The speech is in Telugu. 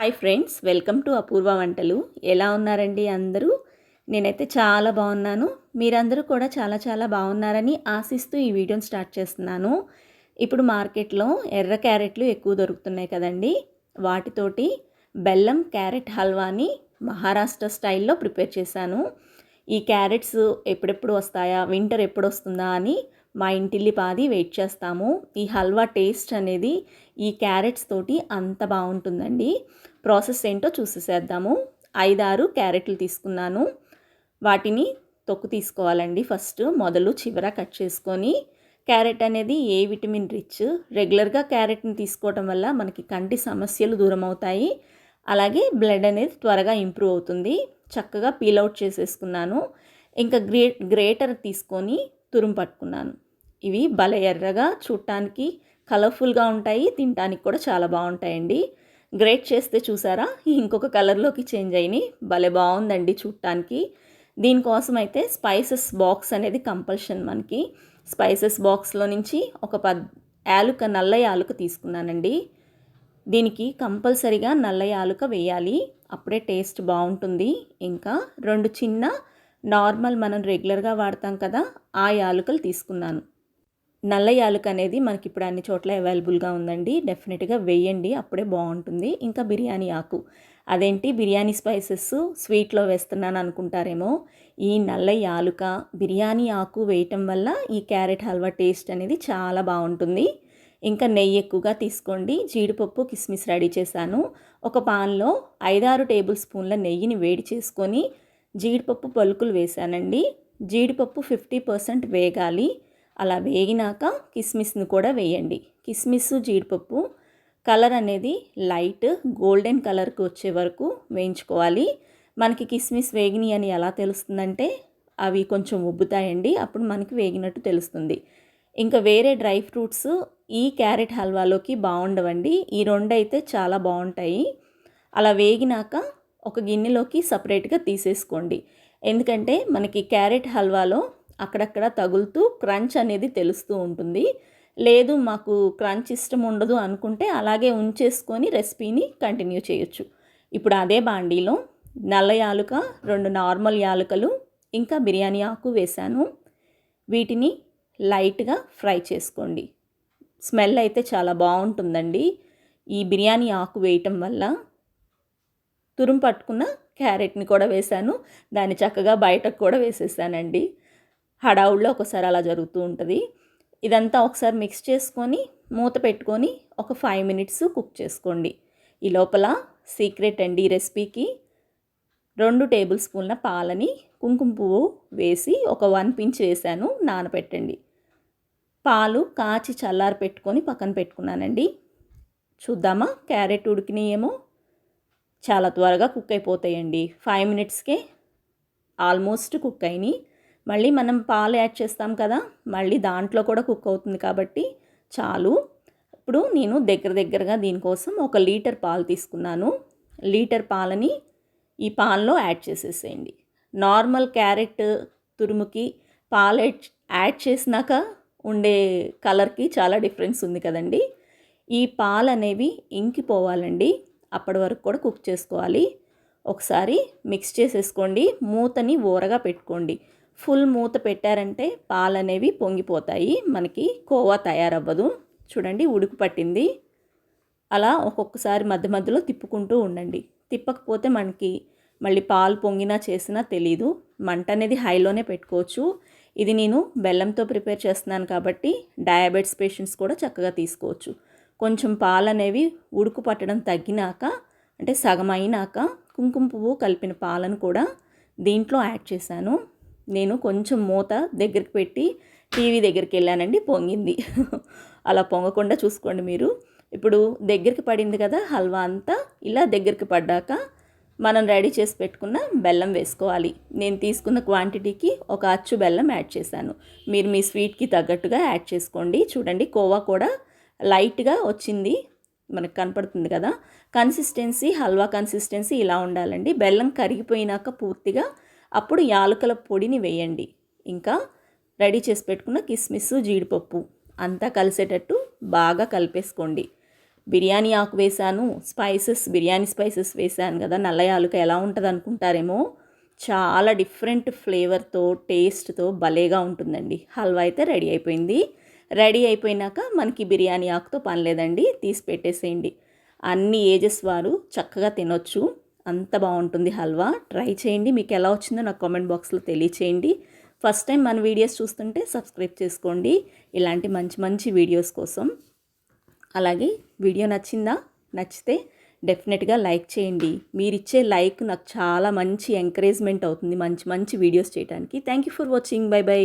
Hi friends welcome to Apoorva వంటలు. ఎలా ఉన్నారండి అందరూ? నేనైతే చాలా బాగున్నాను. మీరందరూ కూడా చాలా చాలా బాగున్నారని ఆశిస్తూ ఈ వీడియోని స్టార్ట్ చేస్తున్నాను. ఇప్పుడు మార్కెట్లో ఎర్ర క్యారెట్లు ఎక్కువ దొరుకుతున్నాయి కదండి. వాటితోటి బెల్లం క్యారెట్ హల్వాని మహారాష్ట్ర స్టైల్లో ప్రిపేర్ చేశాను. ఈ క్యారెట్స్ ఎప్పుడెప్పుడు వస్తాయా? వింటర్ ఎప్పుడు వస్తుందా అని మా ఇంటిల్లి పాది వెయిట్ చేస్తాము. ఈ హల్వా టేస్ట్ అనేది ఈ క్యారెట్స్ తోటి అంత బాగుంటుందండి. ప్రాసెస్ ఏంటో చూసేసేద్దాము. ఐదారు క్యారెట్లు తీసుకున్నాను. వాటిని తొక్కు తీసుకోవాలండి ఫస్ట్. మొదలు చివర కట్ చేసుకొని క్యారెట్ అనేది ఏ విటమిన్ రిచ్? రెగ్యులర్గా క్యారెట్ని తీసుకోవడం వల్ల మనకి కంటి సమస్యలు దూరం అవుతాయి. అలాగే బ్లడ్ అనేది త్వరగా ఇంప్రూవ్ అవుతుంది. చక్కగా పీల్ అవుట్ చేసేసుకున్నాను. ఇంకా గ్రే గ్రేటర్ తీసుకొని తురుము పట్టుకున్నాను. ఇవి భలే ఎర్రగా చూడటానికి కలర్ఫుల్గా ఉంటాయి తినడానికి కూడా చాలా బాగుంటాయండి. గ్రేట్ చేస్తే చూసారా? ఇంకొక కలర్లోకి చేంజ్ అయినాయి. భలే బాగుందండి చూడటానికి దీనికోసం అయితే స్పైసెస్ బాక్స్ అనేది కంపల్షన్ మనకి. స్పైసెస్ బాక్స్లో నుంచి ఒక పద్ యాలుక నల్ల యాలుక తీసుకున్నానండి. దీనికి కంపల్సరిగా నల్ల యాలుక వేయాలి. అప్పుడే టేస్ట్ బాగుంటుంది. ఇంకా రెండు చిన్న నార్మల్ మనం రెగ్యులర్గా వాడతాం కదా ఆ యాలుకలు తీసుకున్నాను. నల్ల యాలుక అనేది మనకి ఇప్పుడు అన్ని చోట్ల అవైలబుల్గా ఉందండి. డెఫినెట్గా వేయండి అప్పుడే బాగుంటుంది. ఇంకా బిర్యానీ ఆకు. అదేంటి? బిర్యానీ స్పైసెస్ స్వీట్లో వేస్తున్నాను అనుకుంటారేమో. ఈ నల్ల యాలుక బిర్యానీ ఆకు వేయటం వల్ల ఈ క్యారెట్ హల్వా టేస్ట్ అనేది చాలా బాగుంటుంది. ఇంకా నెయ్యి ఎక్కువగా తీసుకోండి. జీడిపప్పు కిస్మిస్ రెడీ చేశాను. ఒక పాన్లో ఐదారు టేబుల్ స్పూన్ల నెయ్యిని వేడి చేసుకొని జీడిపప్పు పలుకులు వేశానండి. జీడిపప్పు ఫిఫ్టీ పర్సెంట్ వేగాలి. అలా వేగినాక కిస్మిస్ని కూడా వేయండి. కిస్మిస్ జీడిపప్పు కలర్ అనేది లైట్ గోల్డెన్ కలర్కి వచ్చే వరకు వేయించుకోవాలి. మనకి కిస్మిస్ వేగినాయి అని ఎలా తెలుస్తుందంటే అవి కొంచెం ఉబ్బుతాయండి అప్పుడు మనకి వేగినట్టు తెలుస్తుంది. ఇంకా వేరే డ్రై ఫ్రూట్స్ ఈ క్యారెట్ హల్వాలోకి బాగుండవండి. ఈ రెండు అయితే చాలా బాగుంటాయి. అలా వేగినాక ఒక గిన్నెలోకి సపరేట్గా తీసేసుకోండి. ఎందుకంటే మనకి క్యారెట్ హల్వాలో అక్కడక్కడ తగులుతూ క్రంచ్ అనేది తెలుస్తూ ఉంటుంది. లేదు మాకు క్రంచ్ ఇష్టం ఉండదు అనుకుంటే అలాగే ఉంచేసుకొని రెసిపీని కంటిన్యూ చేయొచ్చు. ఇప్పుడు అదే బాండీలో నల్ల యాలుక రెండు నార్మల్ యాలుకలు ఇంకా బిర్యానీ ఆకు వేశాను. వీటిని లైట్గా ఫ్రై చేసుకోండి. స్మెల్ అయితే చాలా బాగుంటుందండి. ఈ బిర్యానీ ఆకు వేయటం వల్ల తురుము పట్టుకున్న క్యారెట్ని కూడా వేశాను. దాన్ని చక్కగా బయటకు కూడా వేసేసానండి. హడావుల్లో ఒకసారి అలా జరుగుతూ ఉంటుంది. ఇదంతా ఒకసారి మిక్స్ చేసుకొని మూత పెట్టుకొని ఒక ఫైవ్ మినిట్స్ కుక్ చేసుకోండి. ఈ లోపల సీక్రెట్ అండి ఈ రెసిపీకి రెండు టేబుల్ స్పూన్ల పాలని కుంకుమ పువ్వు వేసి ఒక వన్ పించ్ వేసాను నానబెట్టండి పాలు కాచి చల్లారి పెట్టుకొని పక్కన పెట్టుకున్నానండి. చూద్దామా? క్యారెట్ ఉడికినాయేమో? చాలా త్వరగా కుక్ అయిపోతాయండి. ఫైవ్ మినిట్స్కే ఆల్మోస్ట్ కుక్ అయినాయి. మళ్ళీ మనం పాలు యాడ్ చేస్తాం కదా మళ్ళీ దాంట్లో కూడా కుక్ అవుతుంది కాబట్టి చాలు. ఇప్పుడు నేను దగ్గర దగ్గరగా దీనికోసం ఒక లీటర్ పాలు తీసుకున్నాను. లీటర్ పాలని ఈ పాన్లో యాడ్ చేసేసేయండి. నార్మల్ క్యారెట్ తురుముకి పాలు యాడ్ చేసినాక ఉండే కలర్కి చాలా డిఫరెన్స్ ఉంది కదండి. ఈ పాలు అనేవి ఇంకిపోవాలండి. అప్పటి వరకు కూడా కుక్ చేసుకోవాలి. ఒకసారి మిక్స్ చేసేసుకోండి. మూతని ఊరగా పెట్టుకోండి. ఫుల్ మూత పెట్టారంటే పాలు అనేవి పొంగిపోతాయి. మనకి కోవా తయారవ్వదు. చూడండి ఉడుకు పట్టింది. అలా ఒక్కొక్కసారి మధ్య మధ్యలో తిప్పుకుంటూ ఉండండి. తిప్పకపోతే మనకి మళ్ళీ పాలు పొంగినా చేసినా తెలీదు. మంట అనేది హైలోనే పెట్టుకోవచ్చు. ఇది నేను బెల్లంతో ప్రిపేర్ చేస్తున్నాను కాబట్టి డయాబెటిస్ పేషెంట్స్ కూడా చక్కగా తీసుకోవచ్చు. కొంచెం పాలు అనేవి ఉడుకు పట్టడం తగ్గినాక అంటే సగం అయినాక కుంకుమ పువ్వు కలిపిన పాలను కూడా దీంట్లో యాడ్ చేశాను. నేను కొంచెం మూత దగ్గరికి పెట్టి టీవీ దగ్గరికి వెళ్ళానండి పొంగింది. అలా పొంగకుండా చూసుకోండి మీరు. ఇప్పుడు దగ్గరికి పడింది కదా హల్వా అంతా ఇలా దగ్గరికి పడ్డాక మనం రెడీ చేసి పెట్టుకున్న బెల్లం వేసుకోవాలి. నేను తీసుకున్న క్వాంటిటీకి ఒక అచ్చు బెల్లం యాడ్ చేశాను. మీరు మీ స్వీట్కి తగ్గట్టుగా యాడ్ చేసుకోండి. చూడండి కోవా కూడా లైట్గా వచ్చింది. మనకు కనపడుతుంది కదా. కన్సిస్టెన్సీ హల్వా కన్సిస్టెన్సీ ఇలా ఉండాలండి. బెల్లం కరిగిపోయినాక పూర్తిగా అప్పుడు యాలకుల పొడిని వేయండి. ఇంకా రెడీ చేసి పెట్టుకున్న కిస్మిస్ జీడిపప్పు అంతా కలిసేటట్టు బాగా కలిపేసుకోండి. బిర్యానీ ఆకు వేశాను స్పైసెస్ బిర్యానీ స్పైసెస్ వేశాను కదా నల్ల యాలుక ఎలా ఉంటుంది అనుకుంటారేమో? చాలా డిఫరెంట్ ఫ్లేవర్తో టేస్ట్తో భలేగా ఉంటుందండి. హల్వా అయితే రెడీ అయిపోయింది. రెడీ అయిపోయినాక మనకి బిర్యానీ ఆకుతో పని లేదండి తీసి పెట్టేసేయండి. అన్ని ఏజెస్ వారు చక్కగా తినొచ్చు. అంత బాగుంటుంది హల్వా. ట్రై చేయండి. మీకు ఎలా వచ్చిందో నాకు కామెంట్ బాక్స్లో తెలియచేయండి. ఫస్ట్ టైం మన వీడియోస్ చూస్తుంటే సబ్స్క్రైబ్ చేసుకోండి. ఇలాంటి మంచి మంచి వీడియోస్ కోసం. అలాగే వీడియో నచ్చిందా? నచ్చితే డెఫినెట్గా లైక్ చేయండి. మీరు ఇచ్చే లైక్ నాకు చాలా మంచి ఎంకరేజ్మెంట్ అవుతుంది. మంచి మంచి వీడియోస్ చేయడానికి thank you for watching. Bye bye.